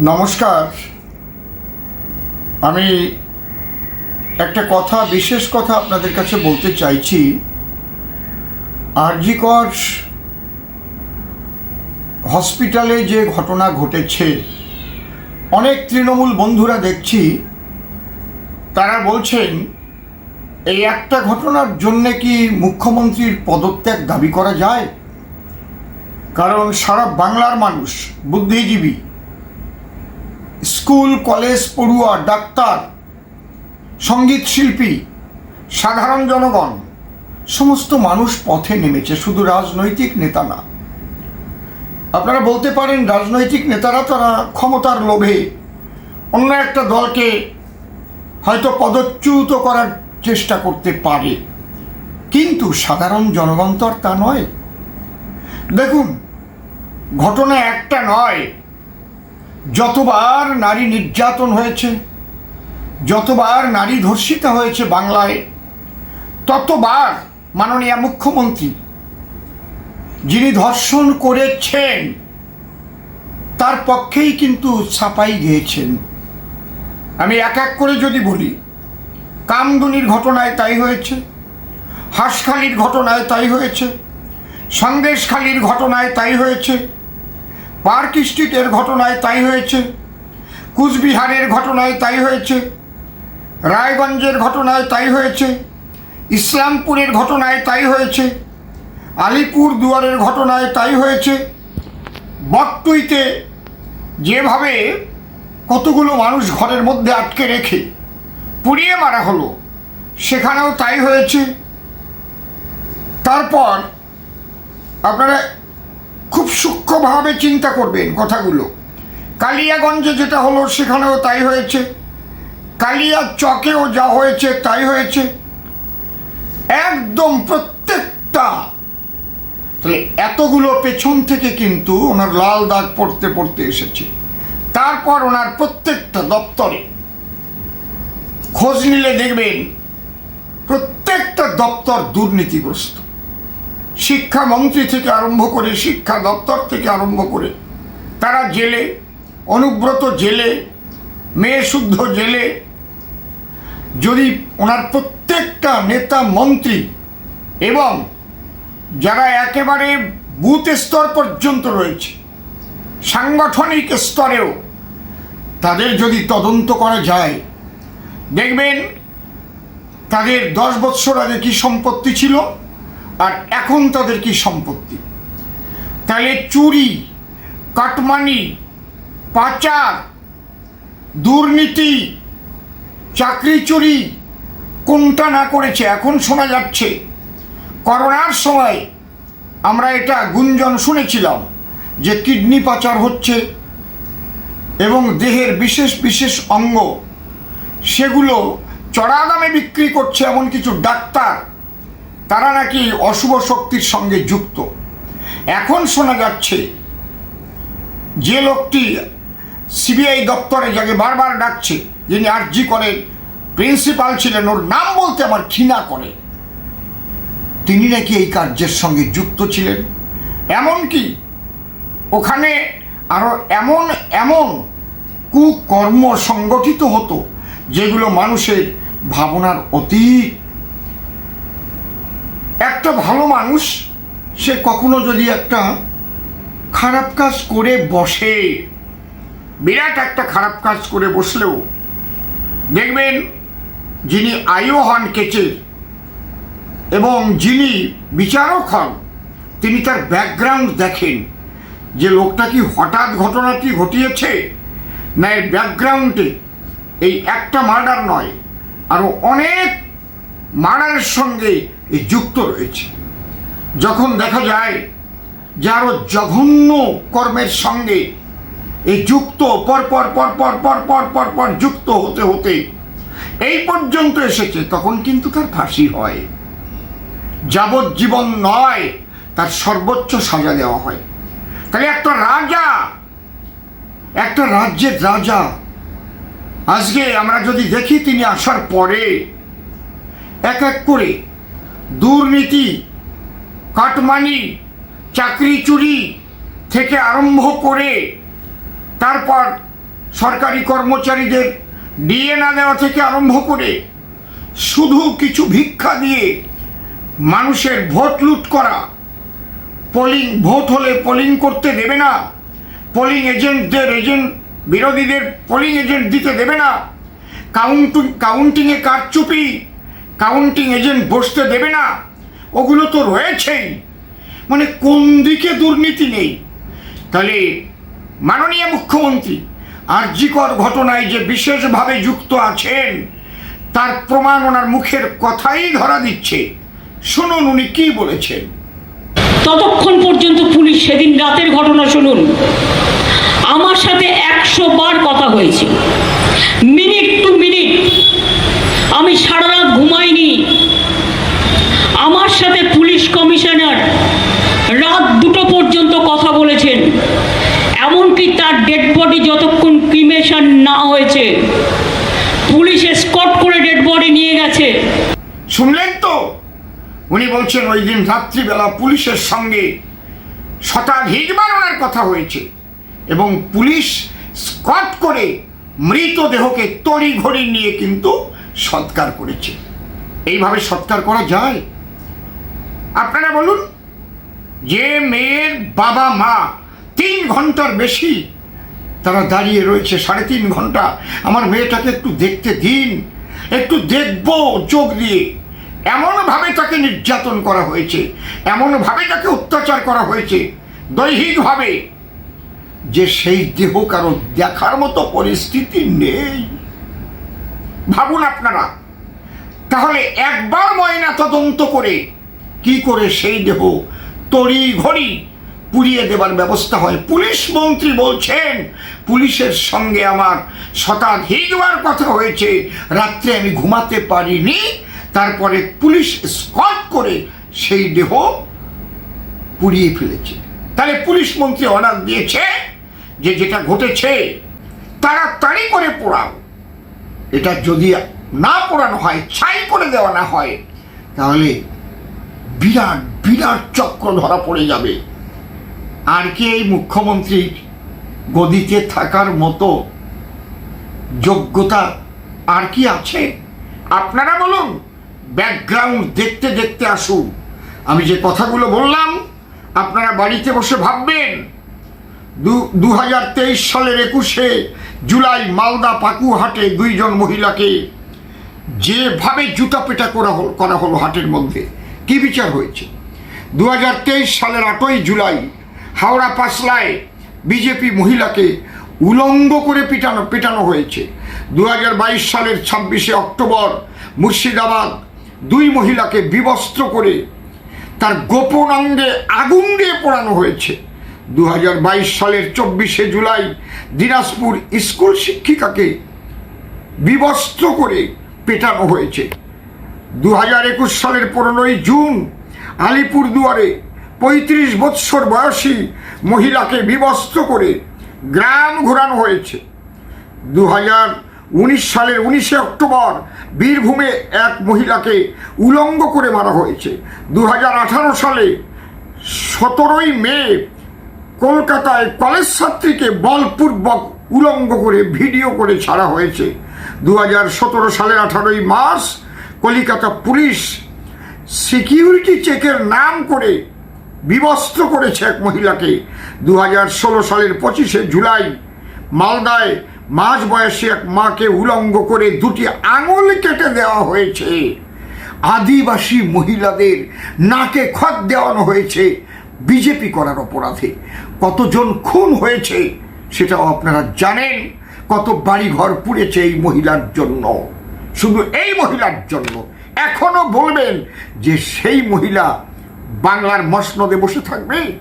নমস্কার। আমি একটা কথা, বিশেষ কথা আপনাদের কাছে বলতে চাইছি। আরজিকর হসপিটালে যে ঘটনা ঘটেছে, অনেক তৃণমূল বন্ধুরা দেখছি, তারা বলছেন, এই একটা ঘটনার জন্যে কি মুখ্যমন্ত্রীর পদত্যাগ দাবি করা যায়? কারণ সারা বাংলার মানুষ বুদ্ধিজীবী। স্কুল, কলেজ, পড়ুয়া, ডাক্তার, সংগীত শিল্পী, সাধারণ জনগণ, সমস্ত মানুষ পথে নেমেছে, শুধু রাজনৈতিক নেতা না। আপনারা বলতে পারেন, রাজনৈতিক নেতারা তারা ক্ষমতার লোভে। অন্য একটা দলকে হয়তো পদচ্যুত করার চেষ্টা করতে পারে। কিন্তু সাধারণ জনগণ তো আর তা নয়। দেখুন, ঘটনা একটা নয়। যতবার নারী নির্যাতন হয়েছে, যতবার নারী ধর্ষিতা হয়েছে বাংলায়, ততবার মাননীয় মুখ্যমন্ত্রী যিনি ধর্ষণ করেছেন, তার পক্ষেই কিন্তু ছাপাই গিয়েছেন। আমি এক এক করে যদি বলি, কামদুনির ঘটনায় তাই হয়েছে, হাঁসখালির ঘটনায় তাই হয়েছে, সন্দেশখালির ঘটনায় তাই হয়েছে পার্ক স্ট্রিটের ঘটনায় তাই হয়েছে। কুচবিহারের ঘটনায় তাই হয়েছে। রায়গঞ্জের ঘটনায় তাই হয়েছে। ইসলামপুরের ঘটনায় তাই হয়েছে। আলিপুর দুয়ারের ঘটনায় তাই হয়েছে। বকটুইতে যেভাবে কতগুলো মানুষ ঘরের মধ্যে আটকে রেখে পুড়িয়ে মারা হলো, সেখানেও তাই হয়েছে। তারপর আপনারা খুব সূক্ষ্মভাবে চিন্তা করবেন কথাগুলো। কালিয়াগঞ্জে যেটা হলো, সেখানেও তাই হয়েছে। কালিয়া চকেও যা হয়েছে, তাই হয়েছে। একদম প্রত্যেকটা। তাহলে এতগুলো পেছন থেকে কিন্তু ওনার লাল দাগ পড়তে পড়তে এসেছে। তারপর ওনার প্রত্যেকটা দপ্তরে খোঁজ নিলে দেখবেন, প্রত্যেকটা দপ্তর দুর্নীতিগ্রস্ত। শিক্ষামন্ত্রী থেকে আরম্ভ করে, শিক্ষা দপ্তর থেকে আরম্ভ করে, তারা জেলে, অনুব্রত জেলে, মেয়ে শুদ্ধ জেলে, যদি ওনার প্রত্যেকটা নেতা মন্ত্রী এবং যারা একেবারে বুথ স্তর পর্যন্ত রয়েছে, সাংগঠনিক স্তরেও তাদের যদি তদন্ত করা যায়, দেখবেন তাদের দশ বৎসর আগে কি সম্পত্তি ছিল? আর এখন তাদের কি সম্পত্তি? তাহলে চুরি, কাটমানি, পাচার, দুর্নীতি, চাকরি চুরি কোনটা না করেছে? এখন শোনা যাচ্ছে, করোনার সময় আমরা এটা গুঞ্জন শুনেছিলাম যে কিডনি পাচার হচ্ছে এবং দেহের বিশেষ বিশেষ অঙ্গ, সেগুলো চড়া দামে বিক্রি করছে এমন কিছু ডাক্তার তারা নাকি অশুভ শক্তির সঙ্গে যুক্ত। এখন শোনা যাচ্ছে, যে লোকটি সিবিআই দপ্তরে যাকে বারবার ডাকছে, যিনি আরজি করেন, প্রিন্সিপাল ছিলেন, ওর নাম বলতে আমার ঘৃণা করে। তিনি নাকি এই কার্যের সঙ্গে যুক্ত ছিলেন। এমনকি ওখানে আরও এমন এমন কুকর্ম সংগঠিত হতো, যেগুলো মানুষের ভাবনার অতীত। একটা ভালো মানুষ, সে কখনো যদি একটা খারাপ কাজ করে বসে, বিরাট একটা খারাপ কাজ করে বসলেও, দেখবেন যিনি আয়ু হন কেচের এবং যিনি বিচারক হন, তিনি তার ব্যাকগ্রাউন্ড দেখেন, যে লোকটা কি হঠাৎ ঘটনাটি ঘটিয়েছে, না এর ব্যাকগ্রাউন্ডে এই একটা মার্ডার নয় আরও অনেক মার্ডারের সঙ্গে এই যুক্ত রয়েছে। যখন দেখা যায় যে আরও জঘন্য কর্মের সঙ্গে এই যুক্ত, পর পর পর পর পর পর পর পর যুক্ত হতে হতে এই পর্যন্ত এসেছে, তখন কিন্তু তার ফাঁসি হয়। যাবজ্জীবন নয়, তার সর্বোচ্চ সাজা দেওয়া হয়। তাহলে একটা রাজা, একটা রাজ্যের রাজা, আজকে আমরা যদি দেখি তিনি আসার পরে এক এক করে দুর্নীতি, কাটমানি, চাকরি চুরি থেকে আরম্ভ করে তারপর সরকারি কর্মচারীদের ডিএ না দেওয়া থেকে আরম্ভ করে শুধু কিছু ভিক্ষা দিয়ে মানুষের ভোট লুট করা পোলিং ভোট হলে পোলিং করতে দেবে না পোলিং এজেন্টদের এজেন্ট বিরোধীদের পোলিং এজেন্ট দিতে দেবে না কাউন্টিং কাউন্টিংয়ে কারচুপি কাউন্টিং এজেন্ট বসতে দেবে না। ওগুলো তো রয়েছেই। মানে কোন দিকে দুর্নীতি নেই? তাহলে মাননীয় মুখ্যমন্ত্রী, আর্যিকর ঘটনায় যে বিশেষভাবে যুক্ত আছেন, তার প্রমাণ ওনার মুখের কথাই ধরা দিচ্ছে। শুনুন উনি কি বলেছেন। ততক্ষণ পর্যন্ত পুলিশ সেদিন রাতের ঘটনা শুনুন। আমার সাথে একশো বার কথা হয়েছে। মিনিট টু মিনিট আমি সারা ঘুমাইনি আমার সাথে পুলিশ কমিশনার রাত দুটো পর্যন্ত কথা বলেছেন। এমনকি তার ডেড বডি যতক্ষণ ক্রিমেশন না হয়েছে, পুলিশ স্কট করে ডেড বডি নিয়ে গেছে। শুনলেন তো? উনি বলছেন ওই দিন রাত্রিবেলা পুলিশের সঙ্গে শতাধিকবার ওনার কথা হয়েছে এবং পুলিশ স্কট করে মৃতদেহকে তড়ি ঘড়ি নিয়ে কিন্তু সৎকার করেছে। এইভাবে সৎকার করা যায়? আপনারা বলুন, যে মেয়ের বাবা মা তিন ঘণ্টার বেশি তারা দাঁড়িয়ে রয়েছে, সাড়ে তিন ঘণ্টা, আমার মেয়েটাকে একটু দেখতে দিন, একটু দেখব চোখ দিয়ে। এমনভাবে তাকে নির্যাতন করা হয়েছে, এমনভাবে তাকে অত্যাচার করা হয়েছে, দৈহিকভাবে, যে সেই দেহ কারও দেখার মতো পরিস্থিতি নেই। ভাবুন আপনারা। তাহলে একবার ময়না তদন্ত করে কি করে সেই দেহ তড়ি ঘড়ি পুড়িয়ে দেবার ব্যবস্থা হয়? পুলিশ মন্ত্রী বলছেন, পুলিশের সঙ্গে আমার শতাধিকবার কথা হয়েছে। রাত্রে আমি ঘুমাতে পারিনি, তারপরে পুলিশ স্কট করে সেই দেহ পুড়িয়ে ফেলেছে। তাহলে পুলিশ মন্ত্রী অর্ডার দিয়েছে যে যেটা ঘটেছে, তাড়াতাড়ি করে পোড়াও। এটা যদি না পোড়ানো হয়, ছাই করে দেওয়া না হয়, তাহলে বিরাট বিরাট চক্র ধরা পড়ে যাবে। আর কি এই মুখ্যমন্ত্রীর গদিতে থাকার মতো যোগ্যতা আর কি আছে? আপনারা বলুন ব্যাকগ্রাউন্ড দেখতে দেখতে আসুন। আমি যে কথাগুলো বললাম, আপনারা বাড়িতে বসে ভাববেন দু হাজার তেইশ সালের একুশে জুলাই মালদা পাকুহাটে দুইজন মহিলাকে যেভাবে জুতা পেটা করা হল, করা হলো হাটের মধ্যে, কি বিচার হয়েছে? দু হাজার তেইশ সালের আটই জুলাই হাওড়া পাসলায় বিজেপি মহিলাকে উলঙ্গ করে পিটানো, পেটানো হয়েছে। দু হাজার বাইশ সালের ছাব্বিশে অক্টোবর মুর্শিদাবাদ দুই মহিলাকে বিবস্ত্র করে তার গোপন অঙ্গে আগুন দিয়ে পোড়ানো হয়েছে। দু হাজার বাইশ সালের চব্বিশে জুলাই দিনাজপুর স্কুল শিক্ষিকাকে বিবস্ত্র করে পেটানো হয়েছে। দু হাজার একুশ সালের পনেরোই জুন আলিপুর দুয়ারে পঁয়ত্রিশ বৎসর বয়সী মহিলাকে বিবস্ত্র করে গ্রাম ঘোরানো হয়েছে। দু উনিশ সালের উনিশে অক্টোবর বীরভূমে এক মহিলাকে উলঙ্গ করে মারা হয়েছে। দু হাজার আঠারো সালে সতেরোই মে কলকাতায় কলেজ ছাত্রীকে বলপূর্বক উলঙ্গ করে ভিডিও করে ছাড়া হয়েছে। দু হাজার সতেরো সালের আঠারোই মার্চ কলিকাতা পুলিশ সিকিউরিটি চেকের নাম করে বিবস্ত্র করেছে এক মহিলাকে। দু হাজার ষোলো সালের পঁচিশে জুলাই মালদায় মাঝ বয়সী এক মাকে উলঙ্গ করে দুটি আঙুল কেটে দেওয়া হয়েছে। আদিবাসী মহিলাদের নাকে খত দেওয়ানো হয়েছে। বিজেপি করার অপরাধে। কতজন খুন হয়েছে সেটাও আপনারা জানেন। কত বাড়ি ঘর পুড়েছে এই মহিলার জন্য। শুধু এই মহিলার জন্য। এখনও বলবেন যে সেই মহিলা বাংলার মসনদে বসে থাকবে?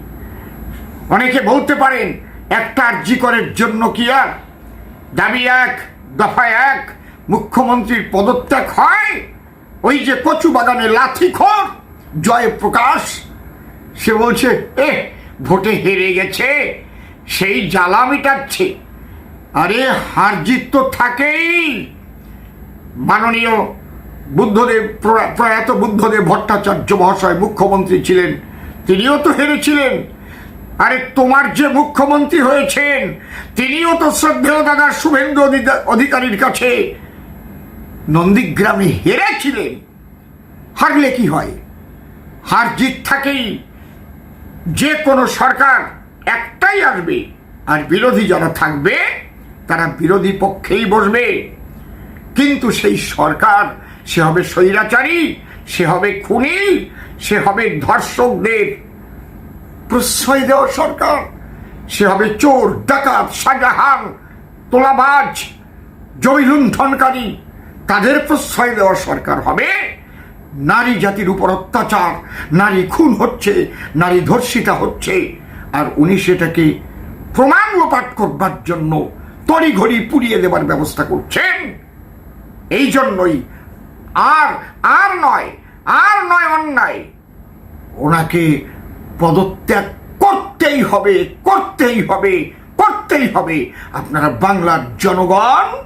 অনেকে বলতে পারেন একটা আর্জিকরের জন্য কি আর দাবি এক, দফা এক, মুখ্যমন্ত্রীর পদত্যাগ হয়? ওই যে কচু বাগানে লাথিখোর জয় প্রকাশ সে বলছে, এ, ভোটে হেরে গেছে, সেই জ্বালা মিটাচ্ছে। আরে হার জিত তো থাকেই। মাননীয় বুদ্ধদেব প্রয়া- প্রয়াত বুদ্ধদেব ভট্টাচার্য মহাশয় মুখ্যমন্ত্রী ছিলেন, তিনিও তো হেরেছিলেন। আরে, তোমার যে মুখ্যমন্ত্রী হয়েছেন, তিনিও তো শ্রদ্ধেয় দাদা শুভেন্দু অধিকারীর কাছে নন্দীগ্রামে হেরেছিলেন। হারলে কি হয়? হার জিত থাকেই। যে কোনো সরকার একটাই আসবে আর বিরোধী যারা থাকবে, তারা বিরোধী পক্ষেই বসবে। কিন্তু সেই সরকার, সে হবে স্বৈরাচারী, সে হবে খুনি, সে হবে ধর্ষকদের প্রশ্রয় দেওয়া সরকার, সে হবে চোর, ডাকাত, শাহজাহান, তোলাবাজ জমি লুণ্ঠনকারী তাদের প্রশ্রয় দেওয়া সরকার হবে নারী জাতির উপর অত্যাচার, নারী খুন হচ্ছে, নারী ধর্ষিতা হচ্ছে। আর উনি সেটাকে প্রমাণ লোপাট করবার জন্য তড়িঘড়ি পুড়িয়ে দেবার ব্যবস্থা করছেন। এই জন্যই আর আর নয় আর নয় অন্যায়। ওনাকে পদত্যাগ করতেই হবে করতেই হবে করতেই হবে। আপনারা বাংলার জনগণ,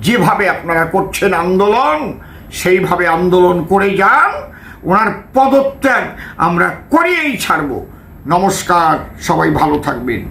যেভাবে আপনারা করছেন আন্দোলন সেইভাবে আন্দোলন করে যান ওনার পদত্যাগ আমরা করিয়েই ছাড়ব। নমস্কার সবাই ভালো থাকবেন।